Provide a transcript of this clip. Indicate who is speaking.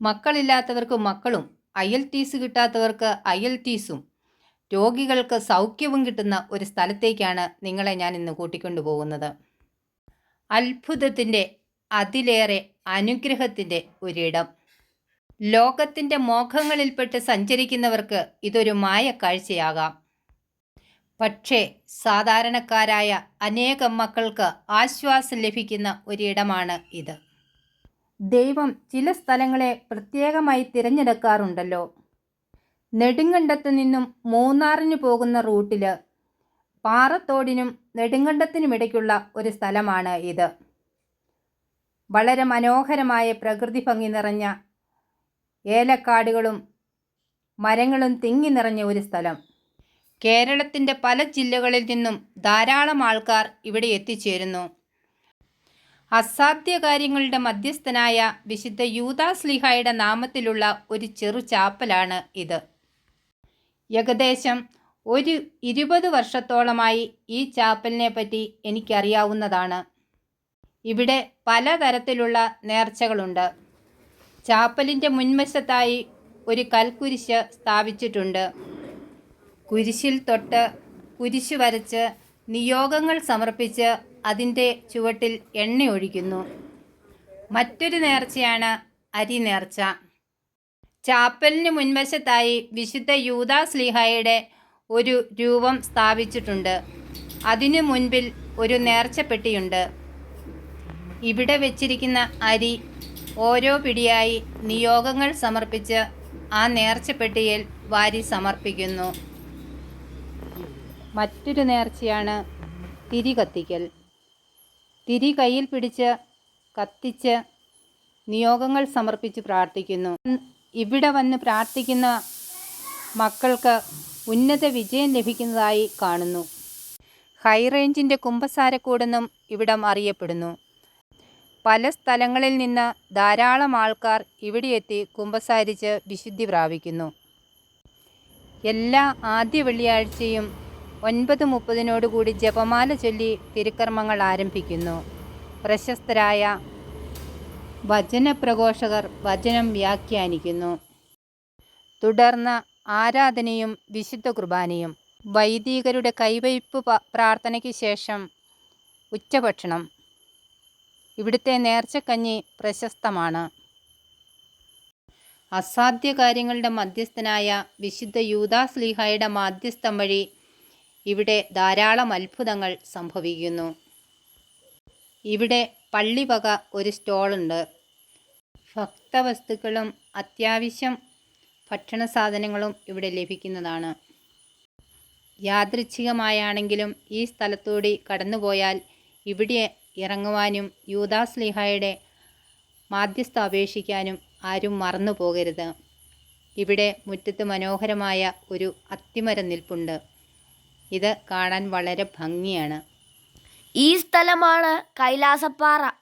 Speaker 1: മക്കളില്ലാത്തവർക്ക് മക്കളും അയൽ ടീസ് കിട്ടാത്തവർക്ക് അയൽ ടീസും രോഗികൾക്ക് സൗഖ്യവും കിട്ടുന്ന ഒരു സ്ഥലത്തേക്കാണ് നിങ്ങളെ ഞാൻ ഇന്ന് കൂട്ടിക്കൊണ്ടു പോകുന്നത്. അത്ഭുതത്തിന്റെ അതിലേറെ അനുഗ്രഹത്തിന്റെ ഒരിടം. ലോകത്തിന്റെ മോഹങ്ങളിൽപ്പെട്ട് സഞ്ചരിക്കുന്നവർക്ക് ഇതൊരു മായ കാഴ്ചയാകാം. പക്ഷേ സാധാരണക്കാരായ അനേകം മക്കൾക്ക് ആശ്വാസം ലഭിക്കുന്ന ഒരിടമാണ് ഇത്. ദൈവം ചില സ്ഥലങ്ങളെ പ്രത്യേകമായി തിരഞ്ഞെടുക്കാറുണ്ടല്ലോ. നെടുങ്കണ്ടത്തു നിന്നും മൂന്നാറിന് പോകുന്ന റൂട്ടിൽ പാറത്തോടിനും നെടുങ്കണ്ടത്തിനുമിടയ്ക്കുള്ള ഒരു സ്ഥലമാണ് ഇത്. വളരെ മനോഹരമായ പ്രകൃതി ഭംഗി നിറഞ്ഞ ഏലക്കാടുകളും മരങ്ങളും തിങ്ങി നിറഞ്ഞ ഒരു സ്ഥലം. കേരളത്തിന്റെ പല ജില്ലകളിൽ നിന്നും ധാരാളം ആൾക്കാർ ഇവിടെ എത്തിച്ചേരുന്നു. അസാധ്യ കാര്യങ്ങളുടെ മധ്യസ്ഥനായ വിശുദ്ധ യൂദാസ്ലിഹായുടെ നാമത്തിലുള്ള ഒരു ചെറു ചാപ്പലാണ് ഇത്. ഏകദേശം ഒരു ഇരുപത് വർഷത്തോളമായി ഈ ചാപ്പലിനെ പറ്റി എനിക്കറിയാവുന്നതാണ്. ഇവിടെ പലതരത്തിലുള്ള നേർച്ചകളുണ്ട്. ചാപ്പലിന്റെ മുൻവശത്തായി ഒരു കൽക്കുരിശ് സ്ഥാപിച്ചിട്ടുണ്ട്. കുരിശിൽ തൊട്ട് കുരിശ് വരച്ച് നിയോഗങ്ങൾ സമർപ്പിച്ച് അതിന്റെ ചുവട്ടിൽ എണ്ണ ഒഴിക്കുന്നു മറ്റൊരു നേർച്ചയാണ് അരി നേർച്ച. ചാപ്പലിന് മുൻവശത്തായി വിശുദ്ധ യൂദാ സ്ലീഹായുടെ ഒരു രൂപം സ്ഥാപിച്ചിട്ടുണ്ട്. അതിനു മുൻപിൽ ഒരു നേർച്ചപ്പെട്ടിയുണ്ട്. ഇവിടെ വെച്ചിരിക്കുന്ന അരി ഓരോ പിടിയായി നിയോഗങ്ങൾ സമർപ്പിച്ച് ആ നേർച്ചപ്പെട്ടിയിൽ വാരി സമർപ്പിക്കുന്നു. മറ്റൊരു നേർച്ചയാണ് തിരി കത്തിക്കൽ. തിരി കയ്യിൽ പിടിച്ച് കത്തിച്ച് നിയോഗങ്ങൾ സമർപ്പിച്ച് പ്രാർത്ഥിക്കുന്നു. ഇവിടെ വന്ന് പ്രാർത്ഥിക്കുന്ന മക്കൾക്ക് ഉന്നത വിജയം ലഭിക്കുന്നതായി കാണുന്നു. ഹൈ റേഞ്ചിന്റെ കുമ്പസാരക്കൂടെന്നും ഇവിടം അറിയപ്പെടുന്നു. പല സ്ഥലങ്ങളിൽ നിന്ന് ധാരാളം ആൾക്കാർ ഇവിടെ എത്തി കുമ്പസാരിച്ച് വിശുദ്ധി പ്രാപിക്കുന്നു. എല്ലാ ആദ്യ വെള്ളിയാഴ്ചയും ഒൻപത് മുപ്പതിനോടുകൂടി ജപമാല ചൊല്ലി തിരുക്കർമ്മങ്ങൾ ആരംഭിക്കുന്നു. പ്രശസ്തരായ വചനപ്രഘോഷകർ വചനം വ്യാഖ്യാനിക്കുന്നു. തുടർന്ന് ആരാധനയും വിശുദ്ധ കുർബാനയും വൈദികരുടെ കൈവയ്പ് പ്രാർത്ഥനയ്ക്ക് ശേഷം ഉച്ചഭക്ഷണം. ഇവിടുത്തെ നേർച്ചക്കഞ്ഞി പ്രശസ്തമാണ്. അസാധ്യ കാര്യങ്ങളുടെ മധ്യസ്ഥനായ വിശുദ്ധ യൂദാസ്ലീഹായുടെ മാധ്യസ്ഥം വഴി ഇവിടെ ധാരാളം അത്ഭുതങ്ങൾ സംഭവിക്കുന്നു. ഇവിടെ പള്ളി വക ഒരു സ്റ്റോളുണ്ട്. ഭക്തവസ്തുക്കളും അത്യാവശ്യം ഭക്ഷണ സാധനങ്ങളും ഇവിടെ ലഭിക്കുന്നതാണ്. യാദൃച്ഛികമായാണെങ്കിലും ഈ സ്ഥലത്തൂടി കടന്നുപോയാൽ ഇവിടെ ഇറങ്ങുവാനും യൂദാസ്ലിഹയുടെ മാധ്യസ്ഥ അപേക്ഷിക്കാനും ആരും മറന്നു പോകരുത് ഇവിടെ മുറ്റത്ത് മനോഹരമായ ഒരു അത്തിമരം നിൽപ്പുണ്ട്. ഇത് കാണാൻ വളരെ ഭംഗിയാണ്.
Speaker 2: ഈ സ്ഥലമാണ് കൈലാസപ്പാറ.